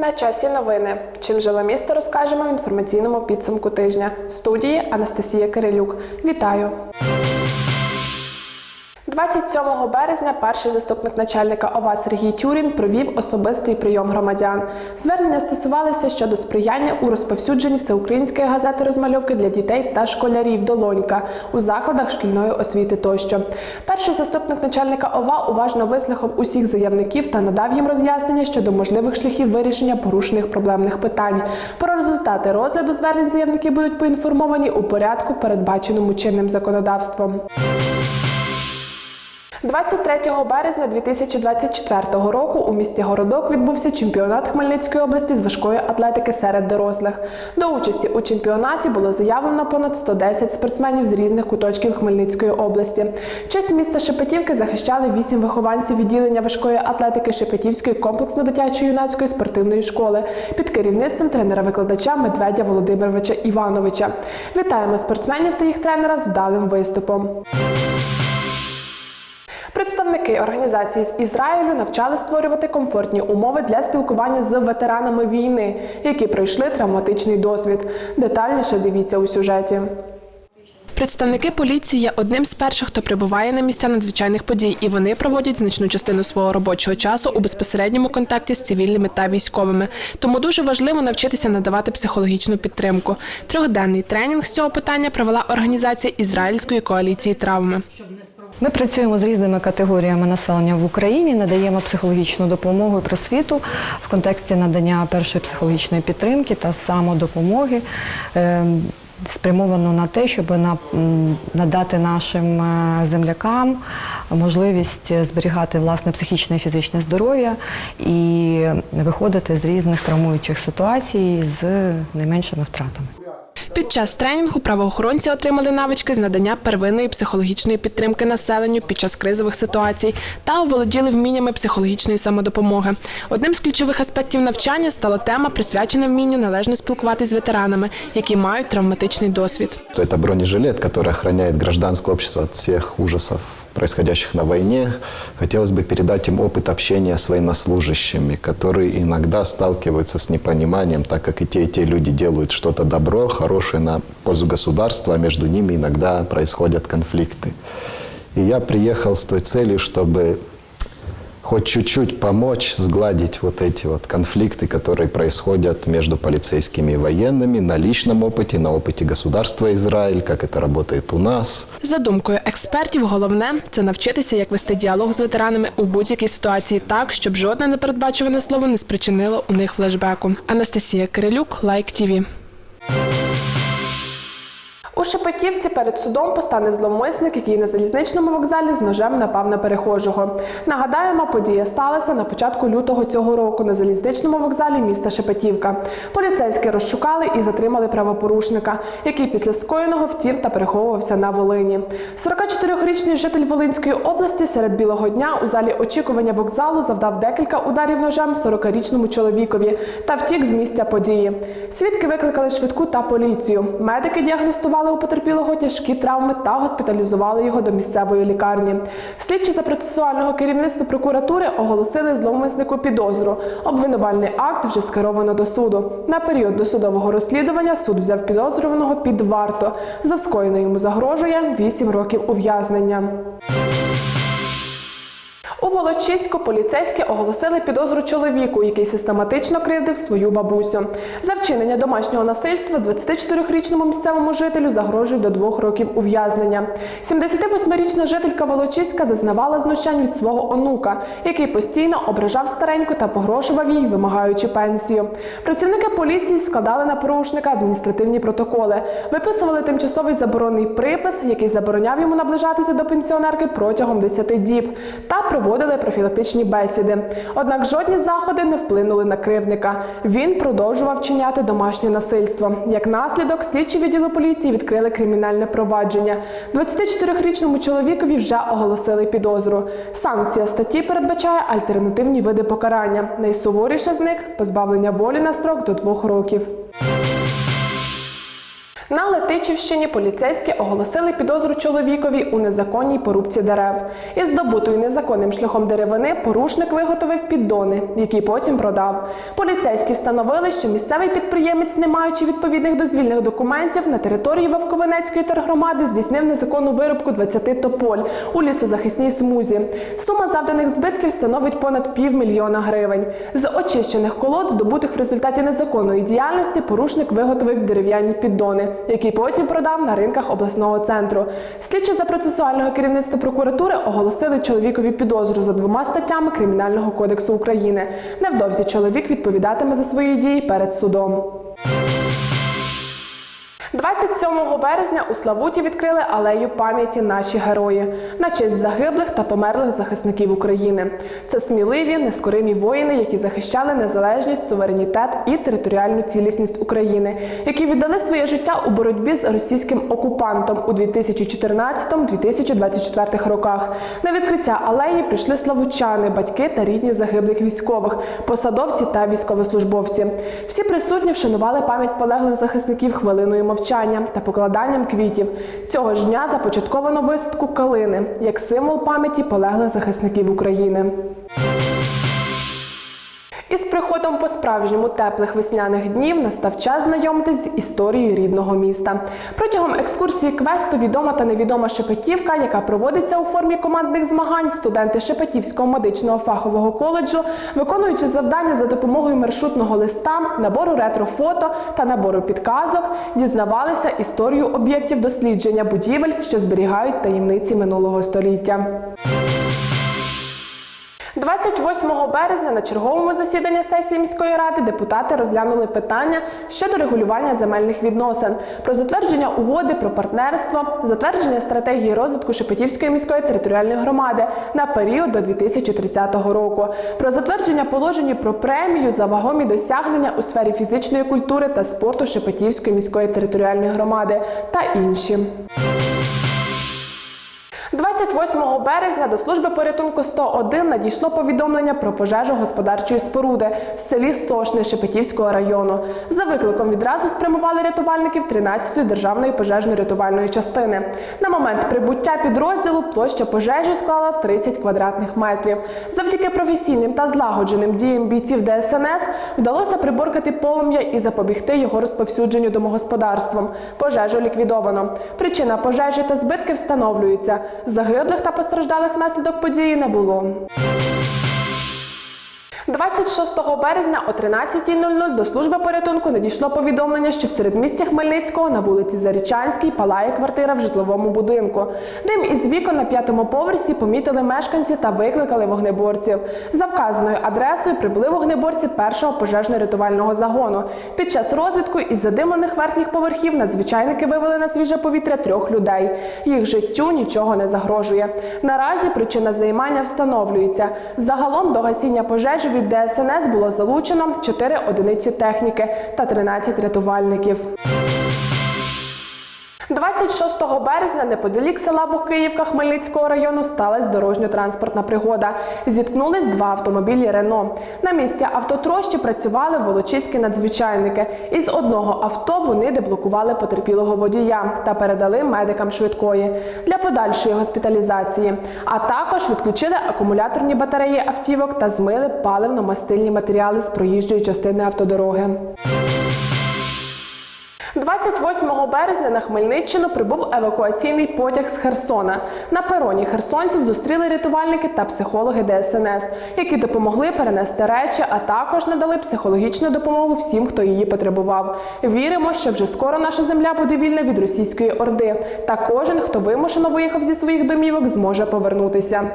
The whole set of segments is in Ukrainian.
На часі новини. Чим жило місто, розкажемо в інформаційному підсумку тижня. В студії Анастасія Кирилюк. Вітаю! 27 березня перший заступник начальника ОВА Сергій Тюрін провів особистий прийом громадян. Звернення стосувалися щодо сприяння у розповсюдженні всеукраїнської газети розмальовки для дітей та школярів Долонька у закладах шкільної освіти тощо. Перший заступник начальника ОВА уважно вислухав усіх заявників та надав їм роз'яснення щодо можливих шляхів вирішення порушених проблемних питань. Про результати розгляду звернень заявники будуть поінформовані у порядку, передбаченому чинним законодавством. 23 березня 2024 року у місті Городок відбувся чемпіонат Хмельницької області з важкої атлетики серед дорослих. До участі у чемпіонаті було заявлено понад 110 спортсменів з різних куточків Хмельницької області. Честь міста Шепетівки захищали вісім вихованців відділення важкої атлетики Шепетівської комплексно-дитячої юнацької спортивної школи під керівництвом тренера-викладача Медведя Володимировича Івановича. Вітаємо спортсменів та їх тренера з вдалим виступом. Представники організації з Ізраїлю навчали створювати комфортні умови для спілкування з ветеранами війни, які пройшли травматичний досвід. Детальніше дивіться у сюжеті. Представники поліції є одним з перших, хто прибуває на місця надзвичайних подій, і вони проводять значну частину свого робочого часу у безпосередньому контакті з цивільними та військовими. Тому дуже важливо навчитися надавати психологічну підтримку. Трьохденний тренінг з цього питання провела організація Ізраїльської коаліції травми. Ми працюємо з різними категоріями населення в Україні, надаємо психологічну допомогу і просвіту в контексті надання першої психологічної підтримки та самодопомоги. е, Спрямовано на те, щоб надати нашим е, землякам можливість зберігати власне психічне і фізичне здоров'я і виходити з різних травмуючих ситуацій з найменшими втратами. Під час тренінгу правоохоронці отримали навички з надання первинної психологічної підтримки населенню під час кризових ситуацій та оволоділи вміннями психологічної самодопомоги. Одним з ключових аспектів навчання стала тема, присвячена вмінню належно спілкуватися з ветеранами, які мають травматичний досвід. это бронежилет, який охороняє громадянське общество від всіх ужасов, происходящих на войне. Хотелось бы передать им опыт общения с военнослужащими, которые иногда сталкиваются с непониманием, так как и те, и те люди делают что-то добро, хорошее на пользу государства, а между ними иногда происходят конфликты. И я приехал с той целью, чтобы хоть чуть-чуть помочь сгладить вот эти вот конфликты, которые происходят между полицейскими и военными на личном опыте, на опыте государства Израиль, как это работает у нас. За думкою експертів, головне це навчитися, як вести діалог з ветеранами у будь-якій ситуації так, щоб жодне непередбачуване слово не спричинило у них флешбеку. Анастасія Кирилюк, Лайк ТІВІ. У Шепетівці перед судом постане зловмисник, який на залізничному вокзалі з ножем напав на перехожого. Нагадаємо, подія сталася на початку лютого цього року на залізничному вокзалі міста Шепетівка. Поліцейські розшукали і затримали правопорушника, який після скоєного втів та переховувався на Волині. 44-річний житель Волинської області серед білого дня у залі очікування вокзалу завдав декілька ударів ножем 40-річному чоловікові та втік з місця події. Свідки викликали швидку та поліцію. Медики діагностували у потерпілого тяжкі травми та госпіталізували його до місцевої лікарні. Слідчі за процесуального керівництва прокуратури оголосили зловмиснику підозру. Обвинувальний акт вже скеровано до суду. На період досудового розслідування суд взяв підозрюваного під варто. За скоєне йому загрожує 8 років ув'язнення. Волочиську поліцейські оголосили підозру чоловіку, який систематично кривдив свою бабусю. За вчинення домашнього насильства 24-річному місцевому жителю загрожує до двох років ув'язнення. 78-річна жителька Волочиська зазнавала знущань від свого онука, який постійно ображав стареньку та погрошував їй, вимагаючи пенсію. Працівники поліції складали на порушника адміністративні протоколи, виписували тимчасовий заборонний припис, який забороняв йому наближатися до пенсіонерки протягом 10 діб, та проводили профілактичні бесіди. Однак жодні заходи не вплинули на кривдника. Він продовжував чиняти домашнє насильство. Як наслідок, слідчі відділу поліції відкрили кримінальне провадження. 24-річному чоловікові вже оголосили підозру. Санкція статті передбачає альтернативні види покарання. Найсуворіше з них позбавлення волі на строк до двох років. На Летичівщині поліцейські оголосили підозру чоловікові у незаконній порубці дерев. Із здобутої незаконним шляхом деревини порушник виготовив піддони, які потім продав. Поліцейські встановили, що місцевий підприємець, не маючи відповідних дозвільних документів, на території Вовковенецької тергромади здійснив незаконну вирубку 20 тополь у лісозахисній смузі. Сума завданих збитків становить понад півмільйона гривень. З очищених колод, здобутих в результаті незаконної діяльності, порушник виготовив дерев'яні піддони, які потім продав на ринках обласного центру. Слідчі за процесуального керівництва прокуратури оголосили чоловікові підозру за двома статтями Кримінального кодексу України. Невдовзі чоловік відповідатиме за свої дії перед судом. 27 березня у Славуті відкрили алею пам'яті наші герої на честь загиблих та померлих захисників України. Це сміливі, нескоримі воїни, які захищали незалежність, суверенітет і територіальну цілісність України, які віддали своє життя у боротьбі з російським окупантом у 2014-2024 роках. На відкриття алеї прийшли славучани, батьки та рідні загиблих військових, посадовці та військовослужбовці. Всі присутні вшанували пам'ять полеглих захисників хвилиною мовчання та покладанням квітів. Цього ж дня започатковано висадку калини як символ пам'яті полеглих захисників України. Із приходом по-справжньому теплих весняних днів настав час знайомитись з історією рідного міста. Протягом екскурсії квесту відома та невідома Шепетівка, яка проводиться у формі командних змагань, студенти Шепетівського медичного фахового коледжу, виконуючи завдання за допомогою маршрутного листа, набору ретрофото та набору підказок, дізнавалися історію об'єктів дослідження будівель, що зберігають таємниці минулого століття. 28 березня на черговому засіданні сесії міської ради депутати розглянули питання щодо регулювання земельних відносин, про затвердження угоди про партнерство, затвердження стратегії розвитку Шепетівської міської територіальної громади на період до 2030 року, про затвердження положення про премію за вагомі досягнення у сфері фізичної культури та спорту Шепетівської міської територіальної громади та інші. 28 березня до служби порятунку 101 надійшло повідомлення про пожежу господарчої споруди в селі Сошне Шепетівського району. За викликом відразу спрямували рятувальників 13-ї державної пожежно-рятувальної частини. На момент прибуття підрозділу площа пожежі склала 30 квадратних метрів. Завдяки професійним та злагодженим діям бійців ДСНС вдалося приборкати полум'я і запобігти його розповсюдженню домогосподарством. Пожежу ліквідовано. Причина пожежі та збитки встановлюються. Загиблих та постраждалих внаслідок події не було. 26 березня о 13.00 до служби порятунку надійшло повідомлення, що в середмісті Хмельницького на вулиці Зарічанській палає квартира в житловому будинку. Дим із вікон на п'ятому поверсі помітили мешканці та викликали вогнеборців. За вказаною адресою прибули вогнеборці першого пожежно-рятувального загону. Під час розвідку із задимлених верхніх поверхів надзвичайники вивели на свіже повітря трьох людей. Їх життю нічого не загрожує. Наразі причина займання встановлюється. Загалом до гасіння пожежі від ДСНС було залучено 4 одиниці техніки та 13 рятувальників. 26 березня неподалік села Букиївка Хмельницького району сталася дорожньо-транспортна пригода. Зіткнулись два автомобілі Рено. На місці автотрощі працювали волочиські надзвичайники. Із одного авто вони деблокували потерпілого водія та передали медикам швидкої для подальшої госпіталізації. А також відключили акумуляторні батареї автівок та змили паливно-мастильні матеріали з проїжджої частини автодороги. 28 березня на Хмельниччину прибув евакуаційний потяг з Херсона. На пероні херсонців зустріли рятувальники та психологи ДСНС, які допомогли перенести речі, а також надали психологічну допомогу всім, хто її потребував. Віримо, що вже скоро наша земля буде вільна від російської орди. Та кожен, хто вимушено виїхав зі своїх домівок, зможе повернутися.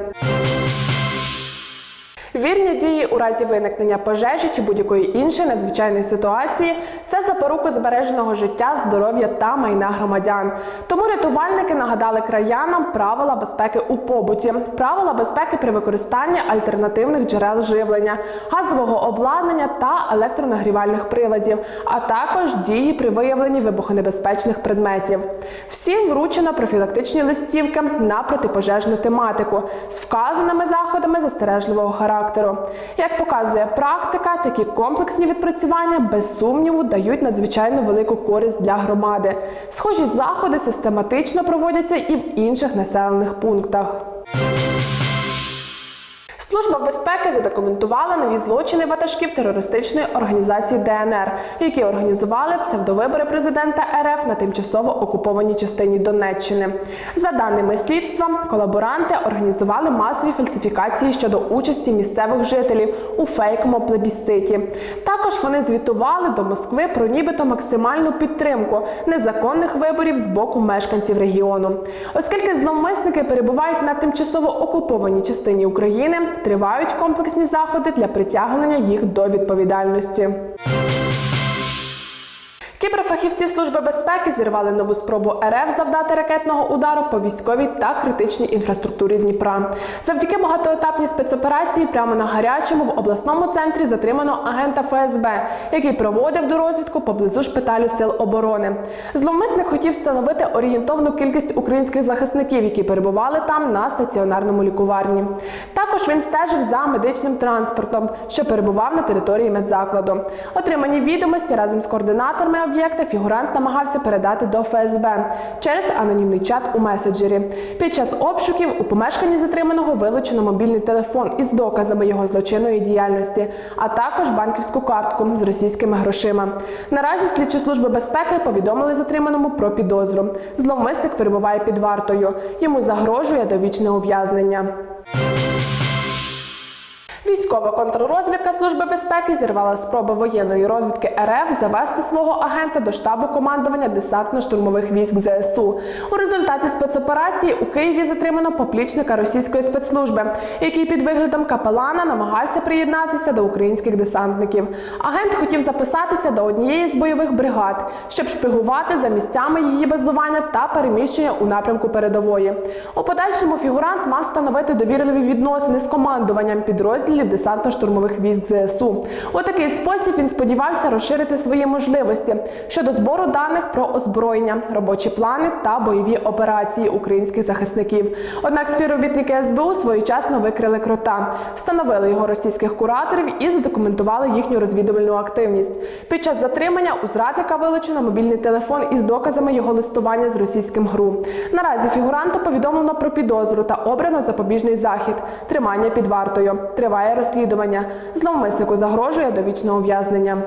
Вірні дії у разі виникнення пожежі чи будь-якої іншої надзвичайної ситуації це запорука збереженого життя, здоров'я та майна громадян. Тому рятувальники нагадали краянам правила безпеки у побуті, правила безпеки при використанні альтернативних джерел живлення, газового обладнання та електронагрівальних приладів, а також дії при виявленні вибухонебезпечних предметів. Всім вручено профілактичні листівки на протипожежну тематику з вказаними заходами застережливого характеру. Характеру. Як показує практика, такі комплексні відпрацювання без сумніву дають надзвичайно велику користь для громади. Схожі заходи систематично проводяться і в інших населених пунктах. Служба безпеки задокументувала нові злочини ватажків терористичної організації ДНР, які організували псевдовибори президента РФ на тимчасово окупованій частині Донеччини. За даними слідства, колаборанти організували масові фальсифікації щодо участі місцевих жителів у фейковому плебісциті. Також вони звітували до Москви про нібито максимальну підтримку незаконних виборів з боку мешканців регіону. Оскільки зловмисники перебувають на тимчасово окупованій частині України, тривають комплексні заходи для притягнення їх до відповідальності. Кіберфахівці Служби безпеки зірвали нову спробу РФ завдати ракетного удару по військовій та критичній інфраструктурі Дніпра. Завдяки багатоетапній спецоперації прямо на гарячому в обласному центрі затримано агента ФСБ, який проводив до розвідку поблизу шпиталю сил оборони. Зловмисник хотів встановити орієнтовну кількість українських захисників, які перебували там на стаціонарному лікуварні. Також він стежив за медичним транспортом, що перебував на території медзакладу. Отримані відомості разом з координаторами об'єкта фігурант намагався передати до ФСБ через анонімний чат у меседжері. Під час обшуків у помешканні затриманого вилучено мобільний телефон із доказами його злочинної діяльності, а також банківську картку з російськими грошима. Наразі слідчі служби безпеки повідомили затриманому про підозру. Зловмисник перебуває під вартою. Йому загрожує довічне ув'язнення. Військова контррозвідка Служби безпеки зірвала спроби воєнної розвідки РФ завести свого агента до штабу командування десантно-штурмових військ ЗСУ. У результаті спецоперації у Києві затримано поплічника російської спецслужби, який під виглядом капелана намагався приєднатися до українських десантників. Агент хотів записатися до однієї з бойових бригад, щоб шпигувати за місцями її базування та переміщення у напрямку передової. У подальшому фігурант мав встановити довірливі відносини з командуванням підрозділів десантно-штурмових військ ЗСУ. У такий спосіб він сподівався розширити свої можливості щодо збору даних про озброєння, робочі плани та бойові операції українських захисників. Однак співробітники СБУ своєчасно викрили крота, встановили його російських кураторів і задокументували їхню розвідувальну активність. Під час затримання у зрадника вилучено мобільний телефон із доказами його листування з російським ГРУ. Наразі фігуранту повідомлено про підозру та обрано запобіжний захід тримання під вартою. Триває розслідування. Зловмиснику загрожує довічне ув'язнення.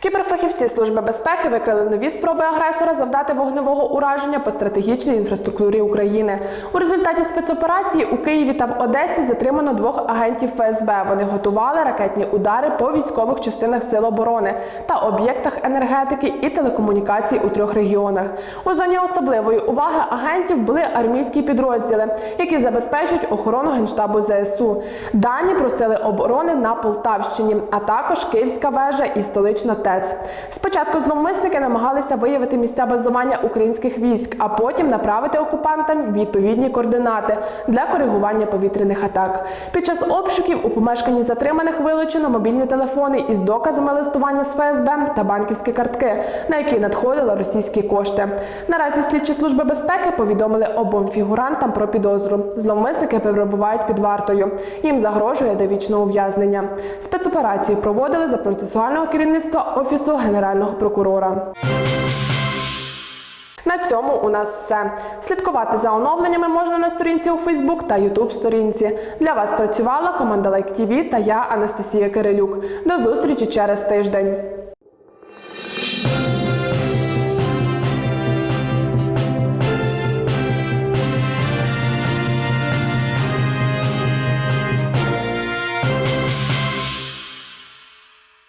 Кіберфахівці Служби безпеки викрили нові спроби агресора завдати вогневого ураження по стратегічній інфраструктурі України. У результаті спецоперації у Києві та в Одесі затримано двох агентів ФСБ. Вони готували ракетні удари по військових частинах сил оборони та об'єктах енергетики і телекомунікацій у трьох регіонах. У зоні особливої уваги агентів були армійські підрозділи, які забезпечують охорону генштабу ЗСУ. Дані про сили оборони на Полтавщині, а також Київська вежа і столична ТЕЦ. Спочатку зловмисники намагалися виявити місця базування українських військ, а потім направити окупантам відповідні координати для коригування повітряних атак. Під час обшуків у помешканні затриманих вилучено мобільні телефони із доказами листування з ФСБ та банківські картки, на які надходили російські кошти. Наразі слідчі служби безпеки повідомили обом фігурантам про підозру. Зловмисники перебувають під вартою. Їм загрожує довічне ув'язнення. Спецоперацію проводили за процесуального керівництва Офісу Генерального прокурора. На цьому у нас все. Слідкувати за оновленнями можна на сторінці у Фейсбук та Ютуб сторінці. Для вас працювала команда Лайк ТІВІ та я, Анастасія Кирилюк. До зустрічі через тиждень.